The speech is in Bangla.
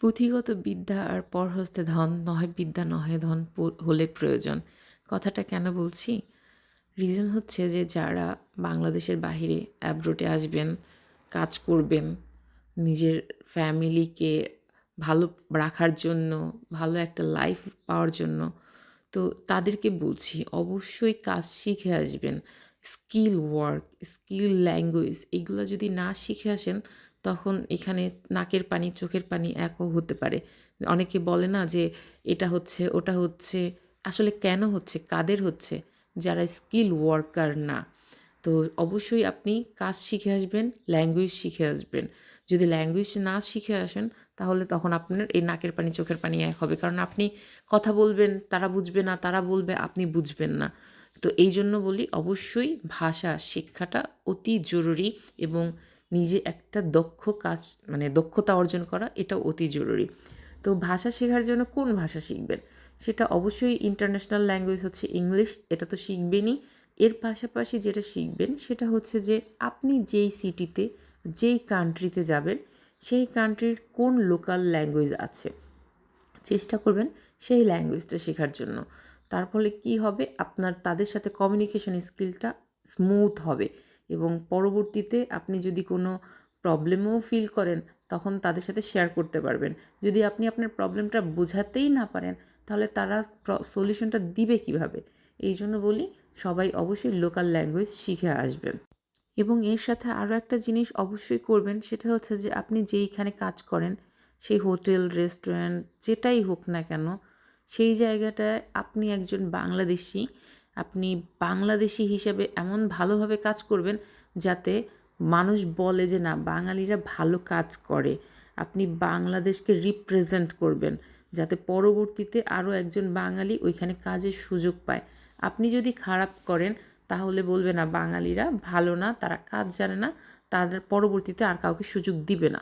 পুঁথিগত বিদ্যা আর পরহস্তে ধন, নহে বিদ্যা, নহে ধন হলে প্রয়োজন। কথাটা কেন বলছি? রিজন হচ্ছে যে যারা বাংলাদেশের বাইরে অ্যাব্রোডে আসবেন, কাজ করবেন, নিজের ফ্যামিলিকে ভালো রাখার জন্য, ভালো একটা লাইফ পাওয়ার জন্য, তো তাদেরকে বলছি, অবশ্যই কাজ শিখে আসবেন। স্কিল ওয়ার্ক স্কিল ল্যাঙ্গুয়েজ এগুলো যদি না শিখে আসেন তখন এখানে নাকের পানি, চোখের পানি একও হতে পারে। অনেকে বলে না যে এটা হচ্ছে, ওটা হচ্ছে, আসলে কেন হচ্ছে, কাদের হচ্ছে? যারা স্কিল ওয়ার্কার না। তো অবশ্যই আপনি কাজ শিখে আসবেন ল্যাঙ্গুয়েজ শিখে আসবেন। যদি ল্যাঙ্গুয়েজ না শিখে আসেন, তাহলে তখন আপনার এই নাকের পানি, চোখের পানি এক হবে। কারণ আপনি কথা বলবেন, তারা বুঝবে না, তারা বলবে, আপনি বুঝবেন না। তো এই জন্য বলি, অবশ্যই ভাষা শিক্ষাটা অতি জরুরি এবং নিজে একটা দক্ষ কাজ মানে দক্ষতা অর্জন করা, এটা অতি জরুরি। তো ভাষা শেখার জন্য কোন ভাষা শিখবেন? সেটা অবশ্যই ইন্টারন্যাশনাল ল্যাঙ্গুয়েজ হচ্ছে ইংলিশ এটা তো শিখবেনই। এর পাশাপাশি যেটা শিখবেন, সেটা হচ্ছে যে আপনি যেই সিটিতে যেই কান্ট্রিতে যাবেন, সেই কান্ট্রির কোন লোকাল ল্যাঙ্গুয়েজ আছে? চেষ্টা করবেন সেই ল্যাঙ্গুয়েজটা শেখার জন্য। তার ফলে কী হবে? আপনার, তাদের সাথে কমিউনিকেশন স্কিলটা স্মুথ হবে। এবং পরবর্তীতে আপনি যদি কোনো প্রবলেমও ফিল করেন, তখন তাদের সাথে শেয়ার করতে পারবেন। যদি আপনি আপনার প্রবলেমটা বোঝাতেই না পারেন, তাহলে তারা সলিউশনটা দিবে কীভাবে? এই জন্য বলি, সবাই অবশ্যই লোকাল ল্যাঙ্গুয়েজ শিখে আসবেন। এবং এর সাথে আরও একটা জিনিস অবশ্যই করবেন, সেটা হচ্ছে যে আপনি যেইখানে কাজ করেন, সেই হোটেল রেস্টুরেন্ট যেটাই হোক না কেন, সেই জায়গাটায় আপনি একজন বাংলাদেশি আপনি বাংলাদেশি হিসেবে এমন ভালোভাবে কাজ করবেন যাতে মানুষ বলে যে, না, বাঙালিরা ভালো কাজ করে। আপনি বাংলাদেশকে রিপ্রেজেন্ট করবেন যাতে পরবর্তীতে আরও একজন বাঙালি ওইখানে কাজের সুযোগ পায়। আপনি যদি খারাপ করেন, তাহলে বলবে, না, বাঙালিরা ভালো না, তারা কাজ জানে না, তাদের পরবর্তীতে আর কাউকে সুযোগ দিবে না।